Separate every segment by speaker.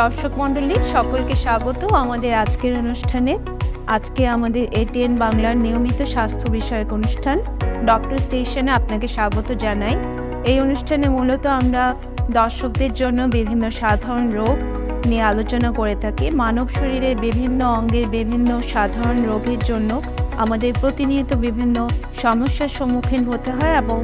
Speaker 1: দর্শক মণ্ডলী সকলকে স্বাগত আমাদের আজকের অনুষ্ঠানে। আজকে আমাদের এটিএন বাংলার নিয়মিত স্বাস্থ্য বিষয়ক অনুষ্ঠান ডক্টর স্টেশনে আপনাকে স্বাগত জানাই। এই অনুষ্ঠানে মূলত আমরা দর্শকদের জন্য বিভিন্ন সাধারণ রোগ নিয়ে আলোচনা করে থাকি। মানব শরীরের বিভিন্ন অঙ্গের বিভিন্ন সাধারণ রোগের জন্য আমাদের প্রতিনিয়ত বিভিন্ন সমস্যার সম্মুখীন হতে হয় এবং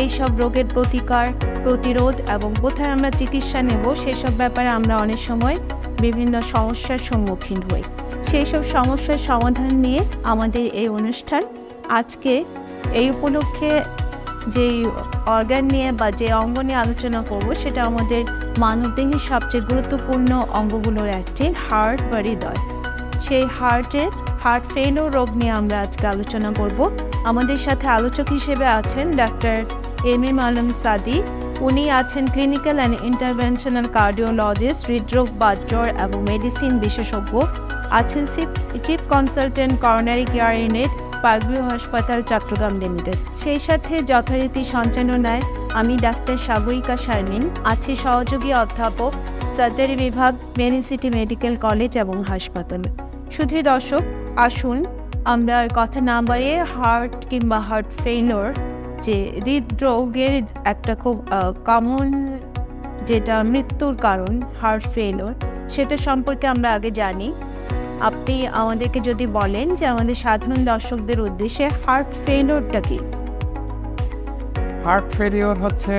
Speaker 1: এই সব রোগের প্রতিকার প্রতিরোধ এবং কোথায় আমরা চিকিৎসা নেব সেসব ব্যাপারে আমরা অনেক সময় বিভিন্ন সমস্যার সম্মুখীন হই। সেই সব সমস্যার সমাধান নিয়ে আমাদের এই অনুষ্ঠান আজকে এই উপলক্ষে যেই অর্গান নিয়ে বা যে অঙ্গ নিয়ে আলোচনা করব সেটা আমাদের মানবদেহের সবচেয়ে গুরুত্বপূর্ণ অঙ্গগুলোর একটি হার্ট বা হৃদয় সেই হার্টের হার্ট ফেলও রোগ নিয়ে আমরা আজকে আলোচনা করব। আমাদের সাথে আলোচক হিসেবে আছেন doctor M M Alam Sadi উনি আছেন ক্লিনিক্যাল অ্যান্ড ইন্টারভেনশনাল কার্ডিওলজিস্ট হৃদরোগ বাজ্যর এবং মেডিসিন বিশেষজ্ঞ। আছেন chief consultant coronary care unit পাগবিউ হাসপাতাল, চট্টগ্রাম লিমিটেড সেই সাথে যথারীতি সঞ্চালনায় আমি ডাক্তার সাগরিকা শারমিন। আছি সহযোগী অধ্যাপক সার্জারি বিভাগ মেনিসিটি মেডিকেল কলেজ এবং হাসপাতাল। শুধু দর্শক, আসুন, আমরা কথা না বাড়িয়ে হার্ট কিংবা হার্ট ফেইলোর যে হৃদরোগের একটা খুব কমন যেটা মৃত্যুর কারণ হার্ট ফেইলোর সেটা সম্পর্কে আমরা আগে জানি। আপনি আমাদেরকে যদি বলেন যে আমাদের সাধারণ দর্শকদের উদ্দেশ্যে হার্ট ফেইলোরটা কি?
Speaker 2: হার্ট ফেলিওর হচ্ছে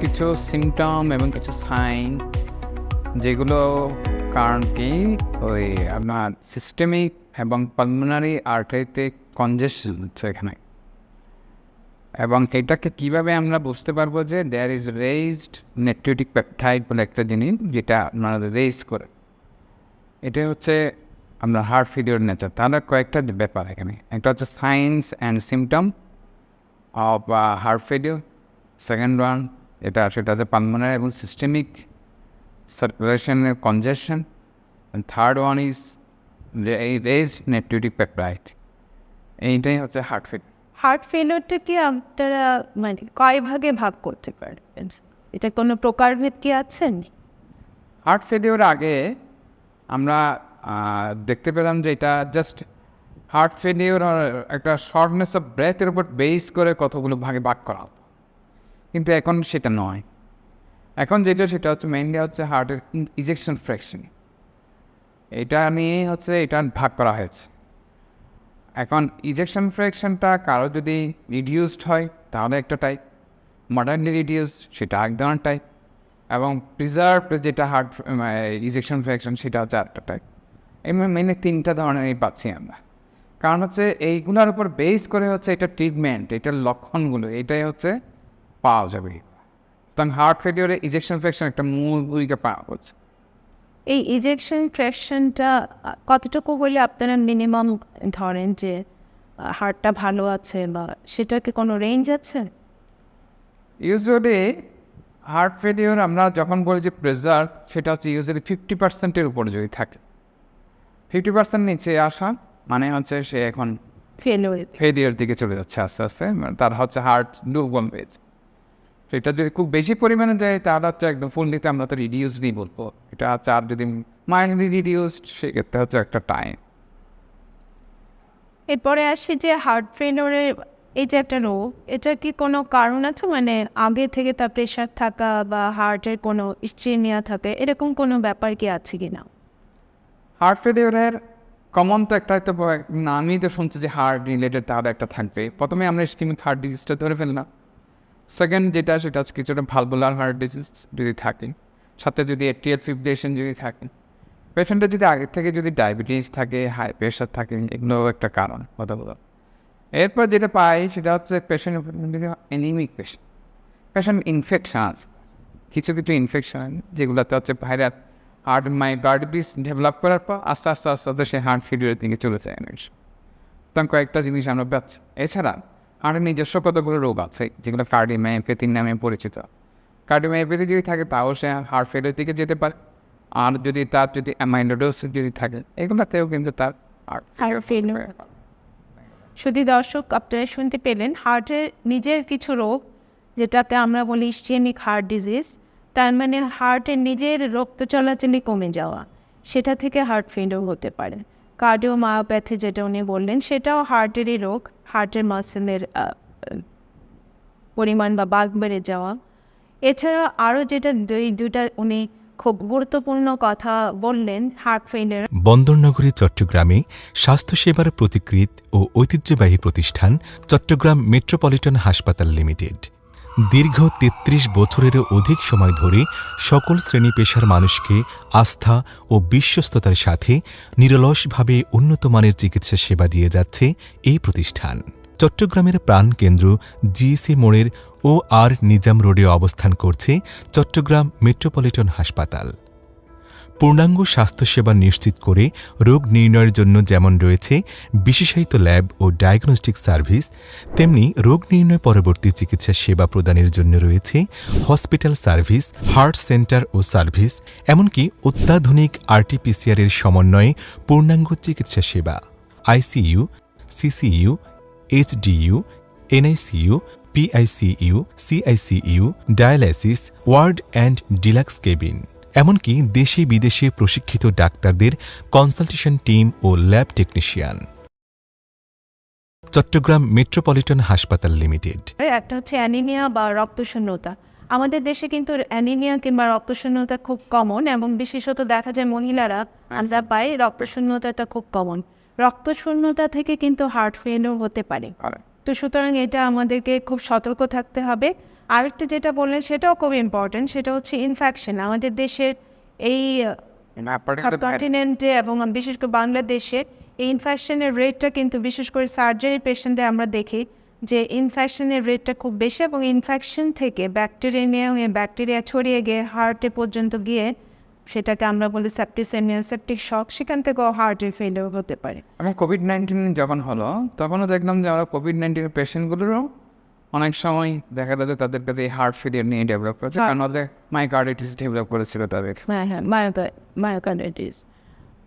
Speaker 2: কিছু সিমটম এবং কিছু সাইন যেগুলো কারণ কি? ওই আপনার সিস্টেমিক এবং পালমোনারি আর্টারিতে কনজেশন হচ্ছে এখানে। এবং এটাকে কীভাবে আমরা বুঝতে পারব যে there is raised natriuretic peptide বলে একটা জিনিস যেটা আপনারা রেজ করে। এটা হচ্ছে আমরা হার্ট ফেলিওর নেচার তাহলে কয়েকটা ব্যাপার এখানে। একটা হচ্ছে signs and symptom of heart failure second one এটা সেটা হচ্ছে পালমোনারি এবং systemic সার্কুলেশনের congestion third one is raised natriuretic peptide এইটাই হচ্ছে হার্ট ফেলিওর
Speaker 1: হার্ট ফেইলোরটা কি আপনারা মানে কয় ভাগে ভাগ করতে পারবেন? এটা কোনো প্রকারভেদ কি আছেন
Speaker 2: হার্ট ফেলিওর আগে আমরা দেখতে পেলাম যে এটা জাস্ট হার্ট ফেলিওর একটা শর্টনেস অফ ব্রেথের উপর বেস করে কতগুলো ভাগে ভাগ করা কিন্তু এখন সেটা নয়। এখন যেটা, সেটা হচ্ছে মেইনলি হচ্ছে হার্টের ইজেকশন ফ্র্যাকশন এটা নিয়ে হচ্ছে এটা ভাগ করা হয়েছে। এখন ইজেকশন ফ্র্যাকশনটা কারও যদি রিডিউসড হয়, তাহলে একটা টাইপ মডার্নলি রিডিউস সেটা এক ধরনের টাইপ এবং প্রিজার্ভ যেটা হার্ট ইজেকশন ফ্র্যাকশন সেটা হচ্ছে আরেকটা টাইপ এই মেনে তিনটা ধরনেরই পাচ্ছি আমরা। কারণ হচ্ছে এইগুলোর উপর বেস করে হচ্ছে এটা ট্রিটমেন্ট এটার লক্ষণগুলো, এটাই হচ্ছে পাওয়া যাবে। তখন হার্ট ফেলিওরে ইজেকশন ফ্র্যাকশন একটা মূল ভূমিকা পাওয়া হচ্ছে
Speaker 1: এই ইজেকশন ফ্র্যাকশনটা কতটুকু হলে আপনারা মিনিমাম ধরেন যে হার্টটা ভালো আছে বা সেটাকে কোনো রেঞ্জ আছে?
Speaker 2: ইউজুয়ালি হার্ট ফেলিওর আমরা যখন বলি যে প্রেজার সেটা হচ্ছে ইউজুয়ালি ফিফটি পার্সেন্টের উপরে যদি থাকে। ফিফটি পার্সেন্ট নিচে আসা মানে হচ্ছে সে এখন ফেলিওর দিকে। চলে যাচ্ছে আস্তে আস্তে। মানে তার হচ্ছে হার্ট দুর্বল হয়েছে তো এটা যদি খুব বেশি পরিমাণে যায় তাহলে হচ্ছে একদম ফুললিতে আমরা তো রিডিউসডই বলব। এটা হচ্ছে আর যদি মাইন্ডলি রিডিউসড সেক্ষেত্রে হচ্ছে একটা টাইম
Speaker 1: এরপরে আসি যে হার্ট ফেলোরের এই যে একটা রোগ এটা কি কোনো কারণ আছে? মানে আগে থেকে তার প্রেশার থাকা বা হার্টের কোনো ইস্ট্রিমিয়া থাকে এরকম কোনো ব্যাপার কি আছে কি না
Speaker 2: হার্ট ফেলিওরের কমন তো একটা হয়তো ব- না, আমি তো শুনছি যে হার্ট রিলেটেড তাহলে একটা থাকবে। প্রথমে আমরা স্কিমিক হার্ট ডিজিজটা ধরে ফেললাম। সেকেন্ড যেটা সেটা হচ্ছে কিছুটা ভালভুলার হার্ট ডিজিজ যদি থাকে, সাথে যদি এটিএল ফিব্রিলেশন যদি থাকে পেশেন্টের যদি আগের থেকে যদি ডায়াবেটিস থাকে হাই প্রেশার থাকে, এগুলো একটা কারণ কথা বলো এরপর যেটা পাই সেটা হচ্ছে patient anaemic patient patient infection আছে কিছু কিছু ইনফেকশন যেগুলোতে হচ্ছে viral heart my myocarditis develop করার পর আস্তে আস্তে আস্তে আস্তে সে হার্ট ফেলিওরের দিকে চলে যায় তখন কয়েকটা জিনিস আমরা পাচ্ছি। এছাড়া হার্টের নিজস্ব কতগুলো রোগ আছে যেগুলো কার্ডিওমায়োপ্যাথি নামে পরিচিত। কার্ডিওমায়োপ্যাথি যদি থাকে তাও সে হার্ট ফেলের দিকে যেতে পারে। আর যদি তার যদি অ্যামাইলোডোস যদি থাকে এগুলোতেও কিন্তু তার হার্ট
Speaker 1: হার্ট ফেলিওর শুধু দর্শক আপনারা শুনতে পেলেন হার্টের নিজের কিছু রোগ যেটাকে আমরা বলি ইস্টেমিক হার্ট ডিজিজ তার মানে হার্টের নিজের রক্ত চলাচলই কমে যাওয়া সেটা থেকে হার্ট ফেলিওর হতে পারে। কার্ডিও মায়োপ্যাথি যেটা উনি বললেন, সেটাও হার্টেরই রোগ হার্টের মাসেলের পরিমাণ বা বাঘ বেড়ে যাওয়া। এছাড়া আরও যেটা দুই দুটা উনি খুব গুরুত্বপূর্ণ কথা বললেন হার্ট ফেলিওর
Speaker 3: বন্দরনগরী, চট্টগ্রামে স্বাস্থ্যসেবার প্রতিকৃত ও ঐতিহ্যবাহী প্রতিষ্ঠান চট্টগ্রাম মেট্রোপলিটন হাসপাতাল লিমিটেড। দীর্ঘ ৩৩ বছরেরও অধিক সময় ধরে সকল শ্রেণি পেশার মানুষকে আস্থা ও বিশ্বস্ততার সাথে নিরলসভাবে উন্নতমানের চিকিৎসা সেবা দিয়ে যাচ্ছে এই প্রতিষ্ঠান। চট্টগ্রামের প্রাণকেন্দ্র জিএসি মোড়ের ও আর নিজাম রোডে অবস্থান করছে চট্টগ্রাম মেট্রোপলিটন হাসপাতাল। পূর্ণাঙ্গ স্বাস্থ্যসেবা নিশ্চিত করে রোগ নির্ণয়ের জন্য যেমন রয়েছে বিশেষায়িত ল্যাব ও ডায়াগনস্টিক সার্ভিস, তেমনি রোগ নির্ণয় পরবর্তী চিকিৎসা সেবা প্রদানের জন্য রয়েছে হসপিটাল সার্ভিস, হার্ট সেন্টার ও সার্ভিস, এমনকি অত্যাধুনিক আরটিপিসিআর এর সমন্বয়ে পূর্ণাঙ্গ চিকিৎসা সেবা, ICU, CCU, HDU, NICU, PICU, CICU, dialysis, ward and deluxe cabin. এমনকি দেশে বিদেশে প্রশিক্ষিত ডাক্তারদের কনসালটেশন টিম ও ল্যাব টেকনিশিয়ান। চট্টগ্রাম মেট্রোপলিটন হাসপাতাল লিমিটেড।
Speaker 1: একটা হচ্ছে অ্যানিমিয়া বা রক্তশূন্যতা। আমাদের দেশে কিন্তু অ্যানিমিয়া কিংবা রক্তশূন্যতা খুব কমন এবং বিশেষত দেখা যায় মহিলারা আমরা পাই রক্তশূন্যতাটা খুব কমন রক্তশূন্যতা থেকে কিন্তু হার্ট ফেলিওর হতে পারে। তো সুতরাং এটা আমাদেরকে খুব সতর্ক থাকতে হবে। আরেকটা যেটা বললেন সেটাও খুব ইম্পর্টেন্ট সেটা হচ্ছে ইনফেকশন আমাদের দেশের এই সাবকন্টিনেন্টে এবং বিশেষ করে বাংলাদেশে এই ইনফেকশনের রেটটা কিন্তু বিশেষ করে সার্জারি পেশেন্টদের আমরা দেখি যে ইনফেকশনের রেটটা খুব বেশি এবং ইনফেকশন থেকে ব্যাকটেরিয়া নিয়ে হয়ে ব্যাকটেরিয়া ছড়িয়ে গিয়ে হার্টে পর্যন্ত গিয়ে সেটাকে আমরা বলি সেপ্টিসেমিয়া সেপ্টিক শক সেখান থেকেও হার্টের ফেলিওর হতে পারে।
Speaker 2: এবং কোভিড নাইন্টিন যখন হলো তখনও দেখলাম যে আমরা কোভিড নাইন্টিনের পেশেন্টগুলোরও অনেক সময় দেখা যায় তাদের কাছে হার্ট ফেলিয়ার নিয়ে ডেভেলপ করেছে
Speaker 1: হ্যাঁ।
Speaker 2: কারণ হচ্ছে মাইকার্ডিটিস ডেভেলপ করেছিল তাদের।
Speaker 1: হ্যাঁ হ্যাঁ মায়োকার্ডাইটিস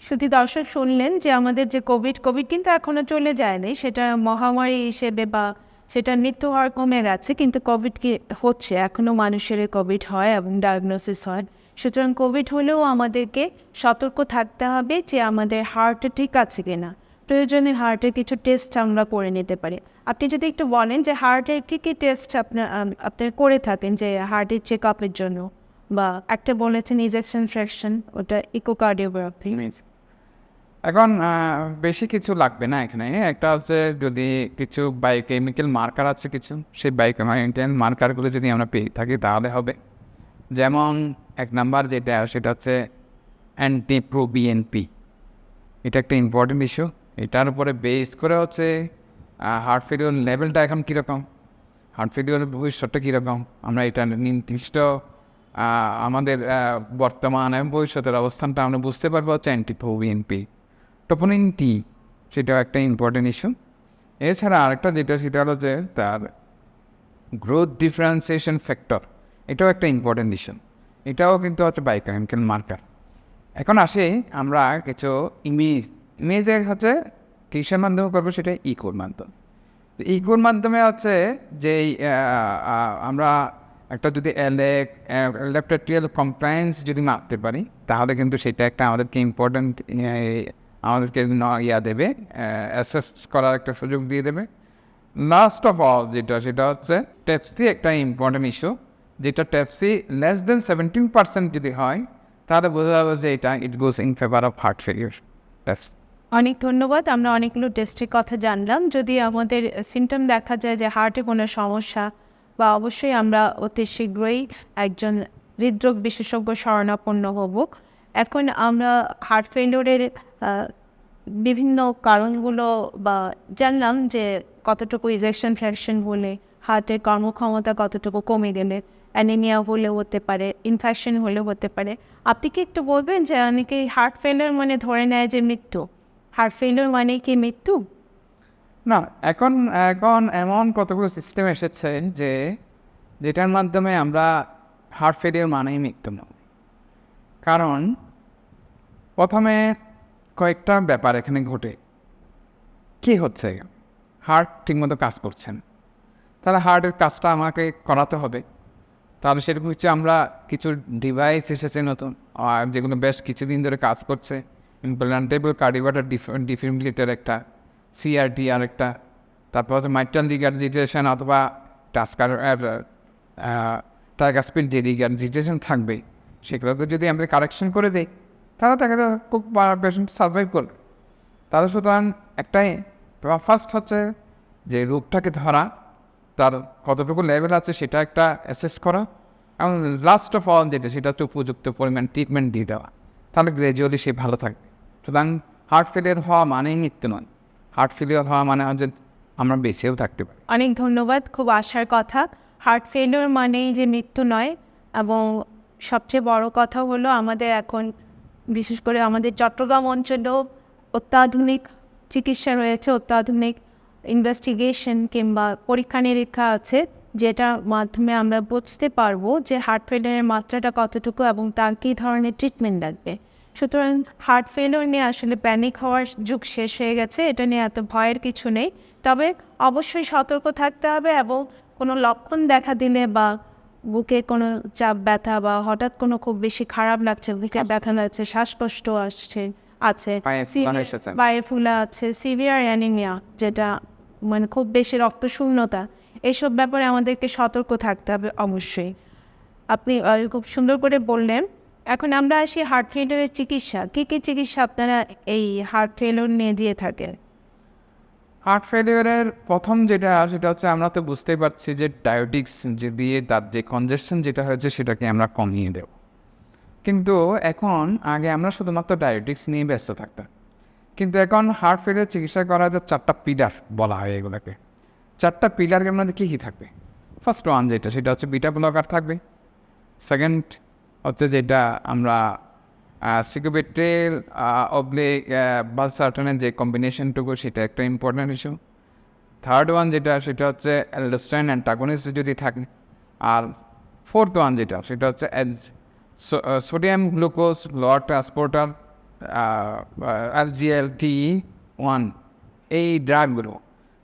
Speaker 1: শুধু দর্শক শুনলেন যে আমাদের যে কোভিড কোভিড কিন্তু এখনও চলে যায়নি সেটা মহামারী হিসেবে বা সেটা মৃত্যু হার কমে গেছে কিন্তু কোভিড কি হচ্ছে? এখনও মানুষের কোভিড হয় এবং ডায়াগনোসিস হয়। সুতরাং কোভিড হলেও আমাদেরকে সতর্ক থাকতে হবে যে আমাদের হার্টে ঠিক আছে কিনা। প্রয়োজনে হার্টের কিছু টেস্ট আমরা করে নিতে পারি। আপনি যদি একটু বলেন যে হার্টের কী কী টেস্ট আপনার আম, আপনার করে থাকেন যে হার্টের চেক আপের জন্য? বা একটা বলেছেন ইজেকশন ফ্র্যাকশন ওটা ইকোকার্ডিওগ্রাফি
Speaker 2: এখন বেশি কিছু লাগবে না এখানে। একটা হচ্ছে যদি কিছু বায়োকেমিক্যাল মার্কার আছে কিছু সেই বায়োকেমিক্যাল মার্কারগুলো যদি আমরা পেয়ে থাকি তাহলে হবে। যেমন এক নাম্বার যেটা সেটা হচ্ছে অ্যান্টিপ্রোবিএনপি এটা একটা ইম্পর্টেন্ট ইস্যু এটার উপরে বেস করে হচ্ছে হার্ট ফেলিওর লেভেলটা এখন কীরকম? হার্ট ফেলিওরের ভবিষ্যৎটা কীরকম? আমরা এটা নির্দিষ্ট আমাদের বর্তমান এবং ভবিষ্যতের অবস্থানটা আমরা বুঝতে পারব হচ্ছে অ্যান্টিপ্রোবিএনপি টোপোনিন টি সেটাও একটা ইম্পর্টেন্ট ইস্যু এছাড়া আরেকটা যেটা, সেটা হলো যে তার গ্রোথ ডিফারেন্সিয়েশন ফ্যাক্টর এটাও একটা ইম্পর্টেন্ট ইস্যু এটাও কিন্তু হচ্ছে বায়োকেমিক্যাল মার্কার এখন আসে আমরা কিছু ইমেজ ইমেজের হচ্ছে কিসের মাধ্যমে করব সেটা ইকোর মাধ্যম। তো ইকোর মাধ্যমে হচ্ছে যে আমরা একটা যদি ল্যাপটপিয়াল কমপ্লায়েন্স যদি মাপতে পারি, তাহলে কিন্তু সেটা একটা আমাদেরকে ইম্পর্ট্যান্ট আমাদেরকে ইয়া দেবে অ্যাসেস করার একটা সুযোগ দিয়ে দেবে। লাস্ট অফ অল যেটা, সেটা হচ্ছে টেপসি একটা ইম্পর্টেন্ট ইস্যু যেটা TAPSE less than seventeen percent যদি হয়, তাহলে বোঝা যাবে যে এটা it goes in favour of heart failure TAPSE
Speaker 1: অনেক ধন্যবাদ। আমরা অনেকগুলো টেস্টের কথা জানলাম। যদি আমাদের সিমটম দেখা যায় যে হার্টে কোনো সমস্যা, বা অবশ্যই আমরা অতি শীঘ্রই একজন হৃদরোগ বিশেষজ্ঞ শরণাপন্ন হব। এখন আমরা হার্ট ফেলিওরের বিভিন্ন কারণগুলো বা জানলাম যে কতটুকু ইজেকশন ফ্র্যাকশন হলে হার্টের কর্মক্ষমতা কতটুকু কমে গেলে অ্যানিমিয়া হলে হতে পারে ইনফেকশন হলে হতে পারে। আপনি কি একটু বলবেন যে অনেকেই হার্ট ফেলিওর মানে ধরে নেয় যে মৃত্যু? হার্ট ফেলিওর মানে কি মৃত্যু
Speaker 2: না, এখন এখন এমন কতগুলো সিস্টেম এসেছে যে, যেটার মাধ্যমে আমরা হার্ট ফেলিয়ার মানেই মৃত্যু নয় কারণ, প্রথমে কয়েকটা ব্যাপার এখানে ঘটে। কি হচ্ছে? হার্ট ঠিকমতো কাজ করছেন তাহলে হার্টের কাজটা আমাকে করাতে হবে। তাহলে সেরকম হচ্ছে আমরা কিছু ডিভাইস এসেছে নতুন, আর যেগুলো বেশ কিছুদিন ধরে কাজ করছে। ইমপ্লান্টেবল কার্ডিওভাটার ডিফিব্রিলেটর একটা সিআরটি আর একটা, তারপর হচ্ছে মাইট্রাল রিগার্জিটেশন অথবা টাস্কার টাইগাস্পিড যে রিগার্জিটেশন থাকবে, সেগুলোকে যদি আমরা কারেকশন করে দিই, তাহলে যায় খুব পেশেন্ট সার্ভাইভ করবে। তাহলে সুতরাং একটাই ফার্স্ট হচ্ছে যে রোগটাকে ধরা, তার কতটুকু লেভেল আছে সেটা একটা অ্যাসেস করা, এবং লাস্ট অফ অল যেটা, সেটা হচ্ছে উপযুক্ত পরিমাণ ট্রিটমেন্ট দিয়ে দেওয়া। তাহলে গ্র্যাজুয়ালি সে ভালো থাকবে। সুতরাং হার্ট ফেলিয়ার হওয়া মানেই মৃত্যু নয়। হার্ট ফেলিয়ার হওয়া মানে হচ্ছে আমরা বেঁচেও থাকতে পারি।
Speaker 1: অনেক ধন্যবাদ, খুব আশার কথা। হার্ট ফেলিওর মানেই যে মৃত্যু নয় এবং সবচেয়ে বড় কথা হলো আমাদের এখন, বিশেষ করে আমাদের চট্টগ্রাম অঞ্চলেও অত্যাধুনিক চিকিৎসা রয়েছে, অত্যাধুনিক ইনভেস্টিগেশন কিংবা পরীক্ষা নিরীক্ষা আছে, যেটার মাধ্যমে আমরা বুঝতে পারব যে হার্ট ফেলিয়ারের মাত্রাটা কতটুকু এবং তার কী ধরনের ট্রিটমেন্ট লাগবে। সুতরাং হার্ট ফেলিওর নিয়ে আসলে প্যানিক হওয়ার যুগ শেষ হয়ে গেছে এটা নিয়ে এত ভয়ের কিছু নেই। তবে অবশ্যই সতর্ক থাকতে হবে এবং কোনো লক্ষণ দেখা দিলে বা বুকে কোনো চাপ ব্যথা বা হঠাৎ কোনো খুব বেশি খারাপ লাগছে বুকে ব্যথা লাগছে শ্বাসকষ্ট আসছে আছে।
Speaker 2: পায়ে ফুলা
Speaker 1: আছে সিভিয়ার অ্যানিমিয়া যেটা মানে খুব বেশি রক্ত শূন্যতা এইসব ব্যাপারে আমাদেরকে সতর্ক থাকতে হবে অবশ্যই। আপনি খুব সুন্দর করে বললেন এখন আমরা আসি হার্ট ফেলিয়ারের চিকিৎসা। কী কী চিকিৎসা আপনারা এই হার্ট ফেলিওর নিয়ে দিয়ে থাকেন?
Speaker 2: হার্ট ফেলিয়ারের প্রথম যেটা, সেটা হচ্ছে আমরা তো বুঝতেই পারছি যে ডায়োটিক্স যে দিয়ে তার যে কনজেশন যেটা হয়েছে, সেটাকে আমরা কমিয়ে দেব। কিন্তু এখন আগে আমরা শুধুমাত্র ডায়োটিক্স নিয়ে ব্যস্ত থাকতাম। কিন্তু এখন হার্ট ফেলিয়ার চিকিৎসা করা যায় চারটা পিলার বলা হয় এগুলোকে। চারটা পিলারের মধ্যে কী কী থাকবে? ফার্স্ট ওয়ান যেটা, সেটা হচ্ছে বিটা ব্লকার থাকবে। সেকেন্ড হচ্ছে যেটা আমরা সিকোবেট্রেল অবলিক বালসার্টনের যে কম্বিনেশনটুকু সেটা একটা ইম্পর্ট্যান্ট ইস্যু থার্ড ওয়ান যেটা, সেটা হচ্ছে অ্যালডোস্টাইন অ্যান্টাগনিস্ট যদি থাকে। আর ফোর্থ ওয়ান যেটা, সেটা হচ্ছে সোডিয়াম গ্লুকোজ লোয়ার ট্রান্সপোর্টার এলজিএল টি ওয়ান এই ড্রাগগুলো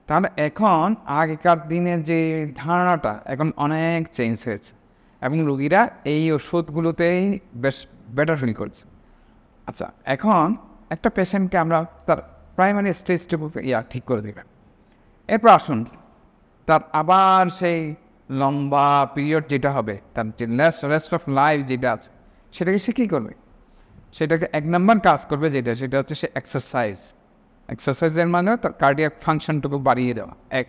Speaker 2: তাহলে এখন আগেকার দিনের যে ধারণাটা এখন অনেক চেঞ্জ হয়েছে। এবং রুগীরা এই ওষুধগুলোতেই বেশ বেটার ফিল করছে। আচ্ছা এখন একটা পেশেন্টকে আমরা তার প্রাইমারি স্টেজটুকু ইয়া, ঠিক করে দেবেন এরপর আসুন, তার আবার সেই লম্বা পিরিয়ড যেটা হবে, তার যে রেস্ট অফ লাইফ যেটা আছে, সেটাকে সে কী করবে? সেটাকে এক নম্বর কাজ করবে যেটা, সেটা হচ্ছে সে এক্সারসাইজ এক্সারসাইজের মানে তার কার্ডিয়াক ফাংশনটুকু বাড়িয়ে দেওয়া। এক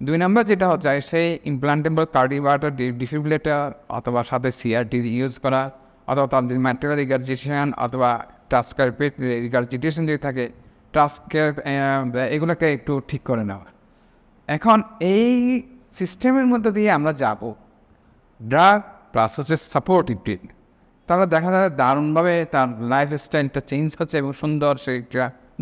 Speaker 2: দুই নম্বর যেটা হচ্ছে সেই ইমপ্লান্টেবল কার্ডিওভাটার ডিফিব্রিলেটার অথবা সাথে সিআরটি ইউজ করা, অথবা যদি ম্যাটেরিয়াল রিগার্জিটেশন অথবা টাস্কারপেট রিগার্জিটেশন যদি থাকে টাস্কের এগুলোকে একটু ঠিক করে নেওয়া এখন এই সিস্টেমের মধ্যে দিয়ে আমরা যাব। ড্রাগ প্লাস হচ্ছে সাপোর্টিভ ট্রিটমেন্ট তাহলে দেখা যায় দারুণভাবে তার লাইফ স্টাইলটা চেঞ্জ হচ্ছে এবং সুন্দর সে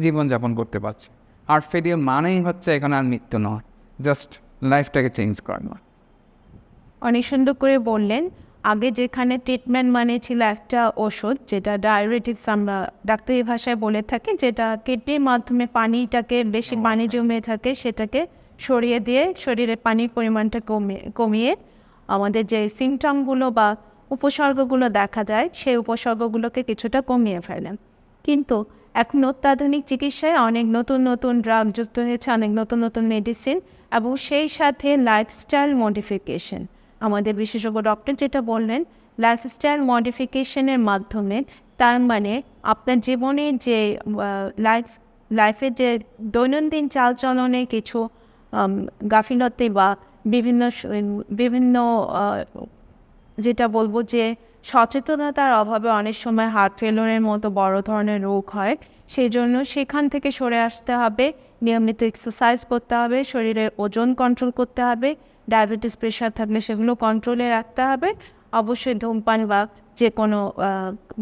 Speaker 2: জীবনযাপন করতে পারছে। হার্ট ফেলিয়ার মানেই হচ্ছে এখানে আর মৃত্যু নয়। জাস্ট লাইফটাকে চেঞ্জ করানো।
Speaker 1: অনেক সুন্দর করে বললেন আগে যেখানে ট্রিটমেন্ট মানে ছিল একটা ওষুধ যেটা ডায়াবেটিক্স আমরা ডাক্তারি ভাষায় বলে থাকি যেটা কিডনির মাধ্যমে পানিটাকে বেশি পানি জমে থাকে সেটাকে সরিয়ে দিয়ে শরীরে পানির পরিমাণটা কমিয়ে কমিয়ে আমাদের যে সিমটমগুলো বা উপসর্গগুলো দেখা যায় সেই উপসর্গগুলোকে কিছুটা কমিয়ে ফেলেন। কিন্তু এখন অত্যাধুনিক চিকিৎসায় অনেক নতুন নতুন ড্রাগ যুক্ত হয়েছে অনেক নতুন নতুন মেডিসিন এবং সেই সাথে লাইফস্টাইল মডিফিকেশন আমাদের বিশেষজ্ঞ ডক্টর যেটা বললেন লাইফস্টাইল মডিফিকেশনের মাধ্যমে তার মানে আপনার জীবনের যে লাইফ লাইফের যে দৈনন্দিন চালচলনে কিছু গাফিলতি বা বিভিন্ন বিভিন্ন যেটা বলব যে সচেতনতার অভাবে অনেক সময় হার্ট ফেলোরের মতো বড় ধরনের রোগ হয় সেই জন্য সেখান থেকে সরে আসতে হবে। নিয়মিত এক্সারসাইজ করতে হবে শরীরের ওজন কন্ট্রোল করতে হবে ডায়াবেটিস প্রেশার থাকলে সেগুলো কন্ট্রোলে রাখতে হবে, অবশ্যই ধূমপান বা যে কোনো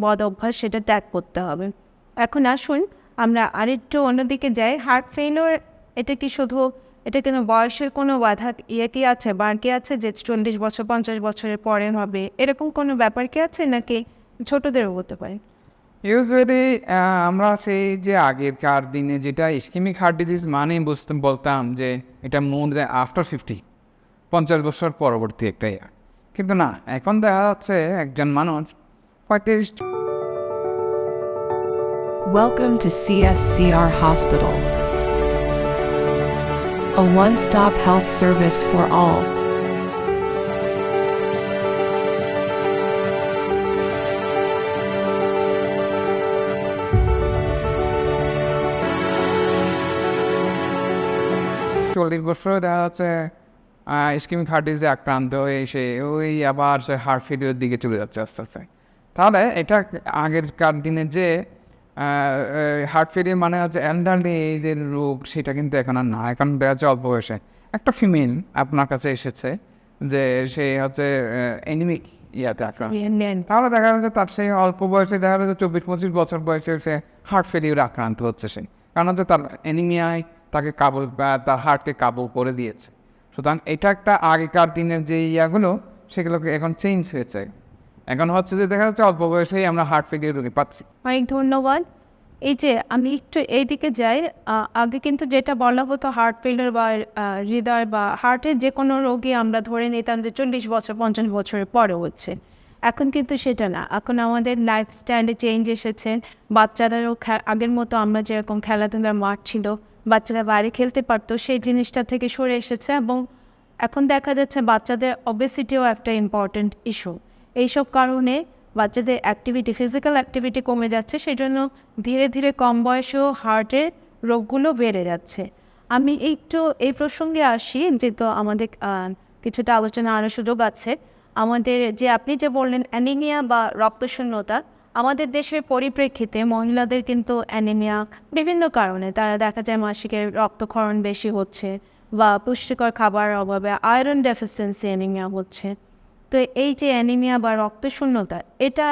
Speaker 1: বদ অভ্যাস সেটা ত্যাগ করতে হবে। এখন আসুন আমরা আরেকটু অন্যদিকে যাই। হার্ট ফেলোর এটা কি শুধু, এটা কেন বয়সের কোনো বাধা ইয়ে কি আছে? বার কি আছে যে চল্লিশ বছর, পঞ্চাশ বছরের পরে হবে? এরকম কোনো ব্যাপার কি আছে নাকি ছোটদেরও হতে পারে?
Speaker 2: ইউজুয়ালি আমরা সেই যে আগেকার দিনে যেটা ইস্কিমিক হার্ট ডিজিজ মানে বুঝতে বলতাম যে এটা মোর দ্যান আফটার ফিফটি পঞ্চাশ বছর পরবর্তী একটা ইয়া কিন্তু না এখন দেখা যাচ্ছে একজন মানুষ পঁয়ত্রিশ
Speaker 4: Welcome to CSCR Hospital, a one stop health service for all.
Speaker 2: চল্লিশ বছর দেখা যাচ্ছে স্কিমিক হার্ট ডিজে আক্রান্ত হয়ে সে ওই আবার সে হার্ট ফেলিওর দিকে চলে যাচ্ছে আস্তে আস্তে। তাহলে এটা আগেরকার দিনে যে হার্ট ফেলিয়ার মানে হচ্ছে এল্ডারলি এইজের রোগ সেটা কিন্তু এখন আর না। এখন দেখা যাচ্ছে অল্প বয়সে। একটা ফিমেল আপনার কাছে এসেছে যে সে হচ্ছে এনিমিক ইয়াতে আক্রান্ত। তাহলে দেখা যাচ্ছে তার সেই অল্প বয়সে দেখা যাচ্ছে চব্বিশ পঁচিশ বছর বয়সে সে হার্ট ফেলিওর আক্রান্ত হচ্ছে সে। কারণ হচ্ছে তার অ্যানিমিয়ায় তাকে কাবু তার হার্টকে কাবু করে দিয়েছে। সুতরাং এটা একটা আগেকার দিনের যে ইয়াগুলো, সেগুলোকে এখন চেঞ্জ হয়েছে। এখন হচ্ছে যে দেখা যাচ্ছে অল্প বয়সেই আমরা হার্ট ফেলিওর রোগী পাচ্ছি।
Speaker 1: অনেক ধন্যবাদ। এই যে আমি একটু এইদিকে যাই আগে কিন্তু যেটা বলা হতো হার্ট ফেলিয়ার বা হৃদয় বা হার্টের যে কোনো রোগী আমরা ধরে নিতাম যে চল্লিশ বছর, পঞ্চাশ বছরের পরে হচ্ছে। এখন কিন্তু সেটা না। এখন আমাদের লাইফস্টাইলে চেঞ্জ এসেছে। বাচ্চাদেরও আগের মতো আমরা যেরকম খেলাধুলার মাঠ ছিল বাচ্চারা বাইরে খেলতে পারতো, সেই জিনিসটা থেকে সরে এসেছে এবং এখন দেখা যাচ্ছে বাচ্চাদের অবেসিটিও একটা ইম্পর্ট্যান্ট ইস্যু এইসব কারণে বাচ্চাদের অ্যাক্টিভিটি ফিজিক্যাল অ্যাক্টিভিটি কমে যাচ্ছে সেই জন্য ধীরে ধীরে কম বয়সেও হার্টের রোগগুলো বেড়ে যাচ্ছে। আমি একটু এই প্রসঙ্গে আসি, যেহেতু আমাদের কিছুটা আলোচনা আরও সুযোগ আছে। আমাদের যে আপনি যে বললেন অ্যানিমিয়া বা রক্তশূন্যতা আমাদের দেশের পরিপ্রেক্ষিতে মহিলাদের কিন্তু অ্যানিমিয়া বিভিন্ন কারণে। তারা দেখা যায় মাসিকের রক্তক্ষরণ বেশি হচ্ছে বা পুষ্টিকর খাবারের অভাবে আয়রন ডেফিসিয়েন্সি অ্যানিমিয়া হচ্ছে। তো এই যে অ্যানিমিয়া বা রক্তশূন্যতা, এটা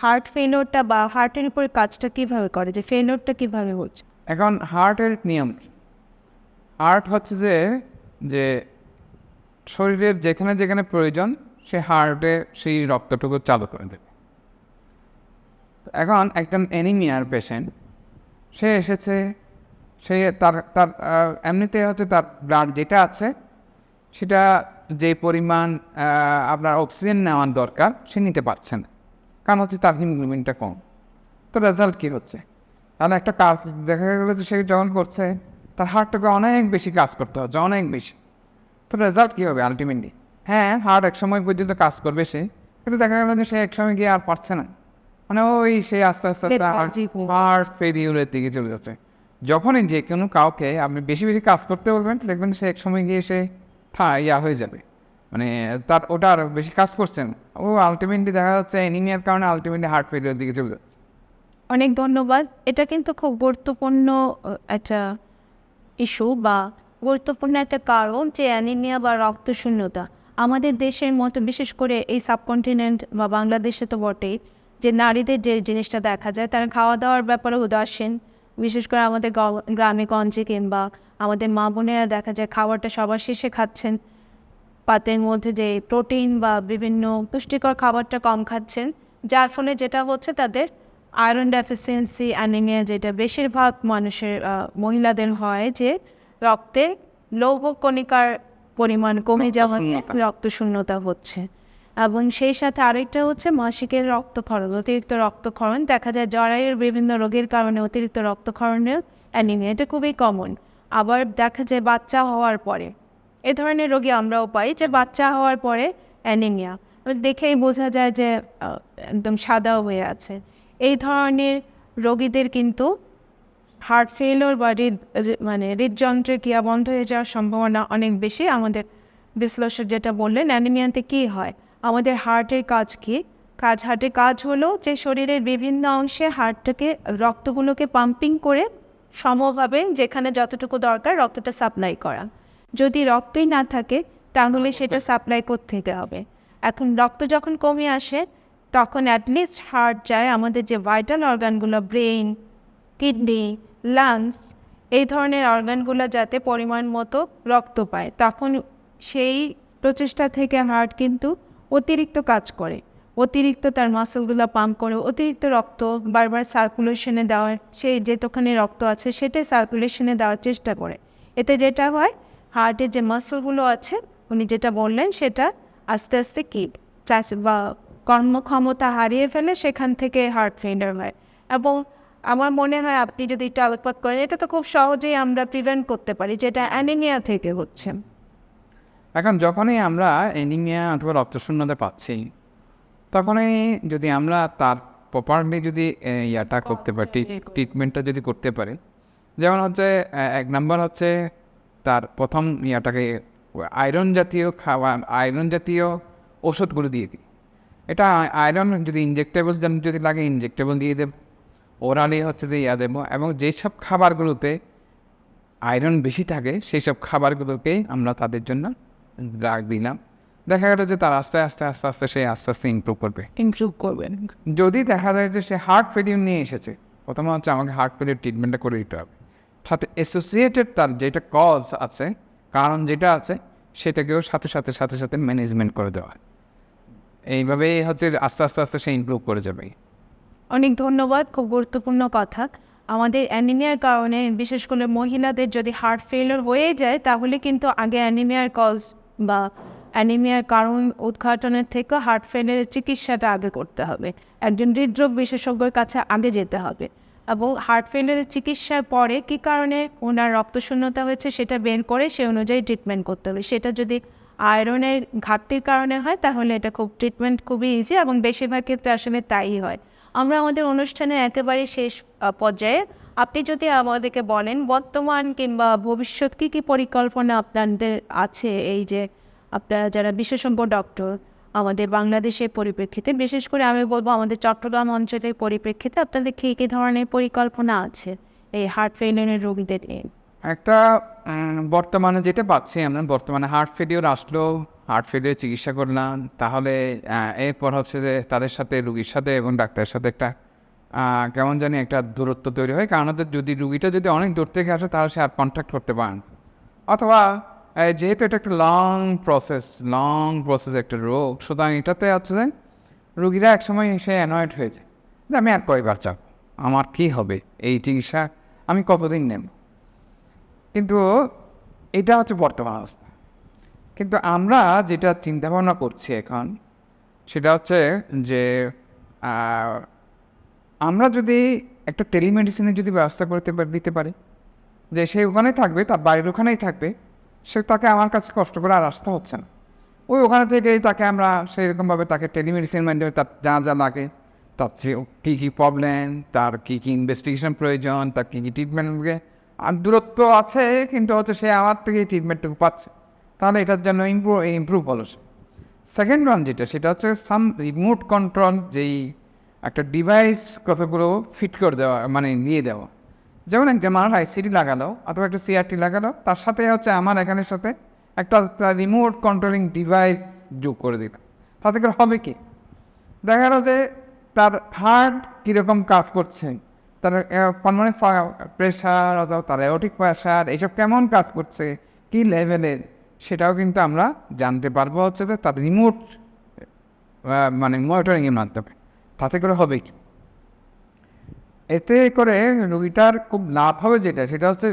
Speaker 1: হার্ট ফেলোরটা বা হার্টের উপর কাজটা কীভাবে করে? যে ফেলোরটা কীভাবে হচ্ছে?
Speaker 2: এখন হার্টের নিয়ম হার্ট হচ্ছে যে যে শরীরের যেখানে যেখানে প্রয়োজন, সে হার্টে সেই রক্তটুকু চালু করে দেবে। এখন একজন অ্যানিমিয়ার পেশেন্ট সে এসেছে, সে তার তার এমনিতে হচ্ছে তার ব্লাড যেটা আছে, সেটা যে পরিমাণ আপনার অক্সিজেন নেওয়ার দরকার, সে নিতে পারছে না। কারণ হচ্ছে তার হিমোগ্লোবিনটা কম। তো রেজাল্ট কী হচ্ছে? তাহলে একটা কাজ দেখা গেলো যে সে যখন করছে, তার হার্টটাকে অনেক বেশি কাজ করতে হচ্ছে, অনেক বেশি। তো রেজাল্ট কী হবে আলটিমেটলি হ্যাঁ হার্ট এক সময় পর্যন্ত কাজ করবে সে, কিন্তু দেখা গেলো যে সে এক সময় গিয়ে আর পারছে না। মানে ওই সে আস্তে আস্তে
Speaker 1: Lethargy হয়ে
Speaker 2: দিকে চলে যাচ্ছে। যখনই যে কোনো কাউকে আপনি বেশি বেশি কাজ করতে বলবেন দেখবেন সে এক সময় গিয়ে সে ইয়া হয়ে যাবে। মানে তার ওটা আর বেশি কাজ করছে না। ও আলটিমেটলি দেখা যাচ্ছে অ্যানিমিয়ার কারণে আলটিমেটলি হার্ট ফেলিউরের দিকে চলে যাচ্ছে।
Speaker 1: অনেক ধন্যবাদ। এটা কিন্তু খুব গুরুত্বপূর্ণ একটা ইস্যু বা গুরুত্বপূর্ণ একটা কারণ যে অ্যানিমিয়া বা রক্তশূন্যতা। আমাদের দেশের মতো বিশেষ করে এই সাবকন্টিনেন্ট বা বাংলাদেশে তো বটেই যে নারীদের যে জিনিসটা দেখা যায় তারা খাওয়া দাওয়ার ব্যাপারে উদাসীন। বিশেষ করে আমাদের গ্রামে গঞ্জে কিংবা আমাদের মা বোনেরা দেখা যায় খাবারটা সবার শেষে খাচ্ছেন। পাতের মধ্যে যে প্রোটিন বা বিভিন্ন পুষ্টিকর খাবারটা কম খাচ্ছেন যার ফলে যেটা হচ্ছে তাদের আয়রন ডেফিসিয়েন্সি অ্যানিমিয়া যেটা বেশিরভাগ মানুষের মহিলাদের হয় যে রক্তে লৌহ কণিকার পরিমাণ কমে যাওয়া
Speaker 2: রক্তশূন্যতা।
Speaker 1: রক্তশূন্যতা হচ্ছে। এবং সেই সাথে আরেকটা হচ্ছে মাসিকের রক্তক্ষরণ, অতিরিক্ত রক্তক্ষরণ। দেখা যায় জরায়ুর বিভিন্ন রোগের কারণে অতিরিক্ত রক্তক্ষরণের অ্যানিমিয়া, এটা খুবই কমন আবার দেখা যায় বাচ্চা হওয়ার পরে, এ ধরনের রোগী আমরাও পাই যে বাচ্চা হওয়ার পরে অ্যানিমিয়া। দেখেই বোঝা যায় যে একদম সাদা হয়ে আছে। এই ধরনের রোগীদের কিন্তু হার্ট ফেলিওর বা হৃদ মানে হৃদযন্ত্রের ক্রিয়া বন্ধ হয়ে যাওয়ার সম্ভাবনা অনেক বেশি। আমাদের ডিসলসের যেটা বললেন, অ্যানিমিয়াতে কী হয়? আমাদের হার্টের কাজ কী? কাজ হার্টের কাজ হলো যে শরীরের বিভিন্ন অংশে হার্টটাকে রক্তগুলোকে পাম্পিং করে সমভাবে যেখানে যতটুকু দরকার রক্তটা সাপ্লাই করা। যদি রক্তই না থাকে তাহলে সেটা সাপ্লাই করতে হবে? এখন রক্ত যখন কমে আসে তখন অ্যাটলিস্ট হার্ট যায় আমাদের যে ভাইটাল অর্গানগুলো ব্রেন কিডনি লাংস এই ধরনের অর্গানগুলো যাতে পরিমাণ মতো রক্ত পায় তখন সেই প্রচেষ্টা থেকে হার্ট কিন্তু অতিরিক্ত কাজ করে। অতিরিক্ত তার মাসলগুলো পাম্প করে, অতিরিক্ত রক্ত বারবার সার্কুলেশনে দেওয়ার সেই যেতখানে রক্ত আছে সেটাই সার্কুলেশনে দেওয়ার চেষ্টা করে। এতে যেটা হয় হার্টের যে মাসেলগুলো আছে, উনি যেটা বললেন সেটা আস্তে আস্তে কি প্লাস বা কর্মক্ষমতা হারিয়ে ফেলে সেখান থেকে হার্ট ফেলিয়ার হয়। এবং আমার মনে হয় আপনি যদি একটু আলোকপাত করেন, এটা তো খুব সহজেই আমরা প্রিভেন্ট করতে পারি, যেটা অ্যানিমিয়া থেকে হচ্ছে।
Speaker 2: এখন যখনই আমরা এনিমিয়া অথবা রক্তশূন্যতা পাচ্ছি তখনই যদি আমরা তার প্রপারলি যদি ইয়াটা করতে পারি ট্রিটমেন্টটা যদি করতে পারি যেমন হচ্ছে এক নাম্বার হচ্ছে তার প্রথম ইয়াটাকে আয়রন জাতীয় খাওয়া আয়রন জাতীয় ওষুধগুলো দিয়ে দিই। এটা আয়রন যদি ইনজেক্টেবল যদি লাগে ইনজেক্টেবল দিয়ে দেব ওরালি হচ্ছে যে ইয়া দেবো এবং যেসব খাবারগুলোতে আয়রন বেশি থাকে সেই সব খাবারগুলোকে আমরা তাদের জন্য রাখ দিলাম দেখা গেল যে তার আস্তে আস্তে আস্তে আস্তে সে আস্তে আস্তে ইমপ্রুভ করবে।
Speaker 1: ইমপ্রুভ করবেন
Speaker 2: যদি দেখা যায় যে সে হার্ট ফেলিউর নিয়ে এসেছে প্রথমে হচ্ছে আমাকে হার্ট ফেলিউর ট্রিটমেন্টটা করে দিতে হবে। সাথে অ্যাসোসিয়েটেড তার যেটা কজ আছে কারণ যেটা আছে সেটাকেও সাথে সাথে সাথে সাথে ম্যানেজমেন্ট করে দেওয়া এইভাবেই হচ্ছে আস্তে আস্তে আস্তে সে ইমপ্রুভ করে যাবে।
Speaker 1: অনেক ধন্যবাদ খুব গুরুত্বপূর্ণ কথা। আমাদের অ্যানিমিয়ার কারণে বিশেষ করে মহিলাদের যদি হার্ট ফেলিওর হয়ে যায় তাহলে কিন্তু আগে অ্যানিমিয়ার কজ বা অ্যানিমিয়ার কারণ উদ্ঘাটনের থেকে হার্ট ফেলিয়ারের চিকিৎসাটা আগে করতে হবে। একজন হৃদরোগ বিশেষজ্ঞের কাছে আগে যেতে হবে। এবং হার্ট ফেলিয়ারের চিকিৎসার পরে কী কারণে ওনার রক্তশূন্যতা হয়েছে সেটা বের করে সে অনুযায়ী ট্রিটমেন্ট করতে হবে। সেটা যদি আয়রনের ঘাটতির কারণে হয়, তাহলে এটা খুব ট্রিটমেন্ট খুবই ইজি এবং বেশিরভাগ ক্ষেত্রে আসলে তাই হয়। আমরা আমাদের অনুষ্ঠানের একেবারে শেষ পর্যায়ে আপনি যদি আমাদেরকে বলেন, বর্তমান কিংবা ভবিষ্যৎ কী কী পরিকল্পনা আপনাদের আছে? এই যে আপনারা যারা বিশেষজ্ঞ ডক্টর, আমাদের বাংলাদেশের পরিপ্রেক্ষিতে, বিশেষ করে আমি বলব আমাদের চট্টগ্রাম অঞ্চলের পরিপ্রেক্ষিতে আপনাদের কী কী ধরনের পরিকল্পনা আছে এই হার্ট ফেলিয়ারের রোগীদের
Speaker 2: একটা বর্তমানে যেটা পাচ্ছি আমরা, বর্তমানে হার্ট ফেলিওর আসলো হার্ট ফেলিওর চিকিৎসা করলাম, তাহলে এরপর হচ্ছে যে তাদের সাথে, রুগীর সাথে এবং ডাক্তারের সাথে একটা কেমন জানি একটা দূরত্ব তৈরি হয়। কারণ যদি রুগীটা যদি অনেক দূর থেকে আসে, তাহলে সে আর কন্ট্যাক্ট করতে পারেন অথবা যেহেতু এটা একটা লং প্রসেস লং প্রসেস একটা রোগ, সুতরাং এটাতে হচ্ছে যে রুগীরা একসময় এসে অ্যানয়েড হয়েছে যে আমি আর কয়বার চাপ আমার কী হবে? এই চিকিৎসা আমি কতদিন নেব? কিন্তু এটা হচ্ছে বর্তমান অবস্থা। কিন্তু আমরা যেটা চিন্তা ভাবনা করছি এখন, সেটা হচ্ছে যে আমরা যদি একটা টেলিমেডিসিনের যদি ব্যবস্থা করতে দিতে পারি, যে সে ওখানেই থাকবে, তার বাড়ির ওখানেই থাকবে, সে তাকে আমার কাছে কষ্ট করে আর আসতে হচ্ছে না। ওই ওখানে থেকেই তাকে আমরা সেরকমভাবে তাকে টেলিমেডিসিনের মাধ্যমে তার যা যা লাগে, তার কী কী প্রবলেম তার কী কী ইনভেস্টিগেশন প্রয়োজন, তার কী কী ট্রিটমেন্ট আর দূরত্ব আছে, কিন্তু হচ্ছে সে আমার থেকে ট্রিটমেন্টটুকু পাচ্ছে। তাহলে এটার জন্য ইমপ্রুভ ইমপ্রুভ হলো সেকেন্ড ওয়ান যেটা, সেটা হচ্ছে সাম রিমোট কন্ট্রোল যেই একটা ডিভাইস কতগুলো ফিট করে দেওয়া মানে নিয়ে দেওয়া। যেমন একটা মানুষ আইসিডি লাগালো, অথবা একটা সিআরটি লাগালো, তার সাথে হচ্ছে আমার এখানের সাথে একটা রিমোট কন্ট্রোলিং ডিভাইস যোগ করে দিলাম তাতে করে হবে কি? দেখা গেল যে তার হার্ট কীরকম কাজ করছে, তার মানে প্রেশার অথবা তার অ্যাওটিক প্রেশার এইসব কেমন কাজ করছে, কী লেভেলের সেটাও কিন্তু আমরা জানতে পারব হচ্ছে যে তার রিমোট মানে মনিটরিংয়ের মাধ্যমে। তাতে করে হবে কি? এতে করে রুগীটার খুব লাভ হবে যেটা, সেটা হচ্ছে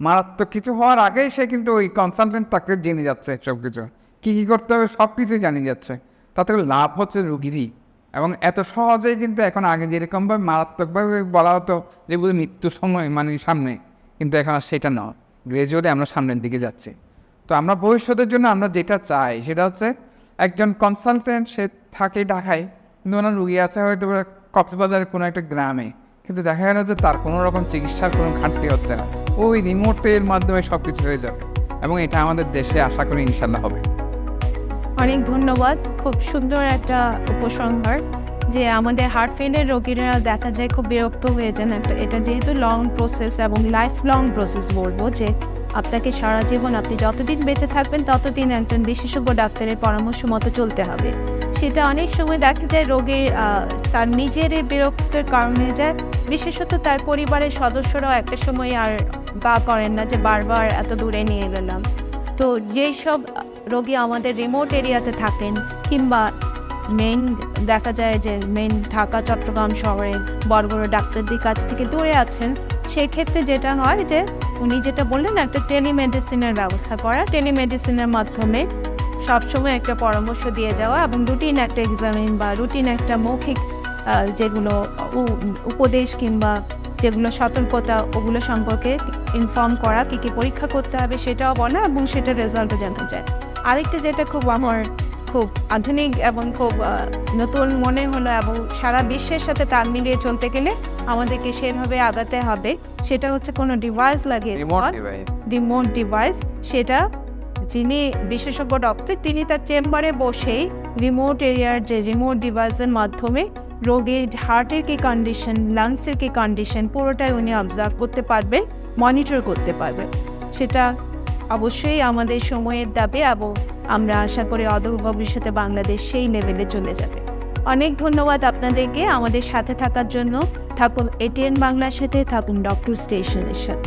Speaker 2: মারাত্মক কিছু হওয়ার আগেই সে কিন্তু ওই কনসালটেন্ট তাকে জেনে যাচ্ছে সব কিছু কী কী করতে হবে সব কিছুই জানিয়ে যাচ্ছে। তাতে লাভ হচ্ছে রুগীরই। এবং এত সহজেই কিন্তু এখন আগে যেরকমভাবে মারাত্মকভাবে বলা হতো যে বুঝি মৃত্যুর সময় মানে সামনে। কিন্তু এখন আর সেটা নয়। গ্রেজুয়ালি আমরা সামনের দিকে যাচ্ছি। তো আমরা ভবিষ্যতের জন্য আমরা যেটা চাই, সেটা হচ্ছে একজন কনসালটেন্ট সে থাকে ঢাকায় কিন্তু ওনার রুগী আছে হয়তো কক্সবাজারের কোনো একটা গ্রামে, কিন্তু দেখা গেল যে তার কোনো রকম চিকিৎসার কোনো ঘাটতি হচ্ছে না। ওই রিমোটের মাধ্যমে সব কিছু হয়ে যাবে এবং এটা আমাদের দেশে আশা করি ইনশাল্লাহ হবে।
Speaker 1: অনেক ধন্যবাদ। খুব সুন্দর একটা উপসংহার যে আমাদের হার্ট ফেলের রোগীরা দেখা যায় খুব বিরক্ত হয়ে যান। একটা, এটা যেহেতু লং প্রসেস এবং লাইফ লং প্রসেস বলব যে আপনাকে সারা জীবন আপনি যতদিন বেঁচে থাকবেন ততদিন একজন বিশেষজ্ঞ ডাক্তারের পরামর্শ মতো চলতে হবে। সেটা অনেক সময় দেখা যায় রোগীর তার নিজের বিরক্তের কারণে যায়। বিশেষত তার পরিবারের সদস্যরাও একটা সময় আর গা করেন না যে বারবার এত দূরে নিয়ে গেলাম। তো যেই সব রোগী আমাদের রিমোট এরিয়াতে থাকেন কিংবা মেন দেখা যায় যে মেন ঢাকা, চট্টগ্রাম শহরে বড় বড় ডাক্তারদের কাছ থেকে দূরে আছেন সেই ক্ষেত্রে যেটা হয় যে উনি যেটা বললেন, একটা টেলিমেডিসিনের ব্যবস্থা করা। টেলিমেডিসিনের মাধ্যমে সবসময় একটা পরামর্শ দিয়ে যাওয়া এবং রুটিন একটা এক্সামিন বা রুটিন একটা মৌখিক যেগুলো উপদেশ কিংবা যেগুলো সতর্কতা ওগুলো সম্পর্কে ইনফর্ম করা কী কী পরীক্ষা করতে হবে সেটাও বলা এবং সেটার রেজাল্টও জানা যায়। আরেকটা যেটা খুব আমার খুব আধুনিক এবং খুব নতুন মনে হলো এবং সারা বিশ্বের সাথে তাল মিলিয়ে চলতে গেলে আমাদেরকে সেভাবে আগাতে হবে সেটা হচ্ছে কোনো ডিভাইস
Speaker 2: লাগে
Speaker 1: রিমোট ডিভাইস সেটা যিনি বিশেষজ্ঞ ডক্টর তিনি তার চেম্বারে বসেই রিমোট এরিয়ার যে রিমোট ডিভাইসের মাধ্যমে রোগীর হার্টের কি কন্ডিশন লাংসের কি কন্ডিশন পুরোটাই উনি অবজার্ভ করতে পারবেন মনিটর করতে পারবেন। সেটা অবশ্যই আমাদের সময়ের দাবি এবং আমরা আশা করি অদূর ভবিষ্যতে বাংলাদেশ সেই লেভেলে চলে যাবে। অনেক ধন্যবাদ আপনাদেরকে। আমাদের সাথে থাকার জন্য থাকুন এটিএন বাংলার সাথে, থাকুন ডক্টর স্টেশনের সাথে।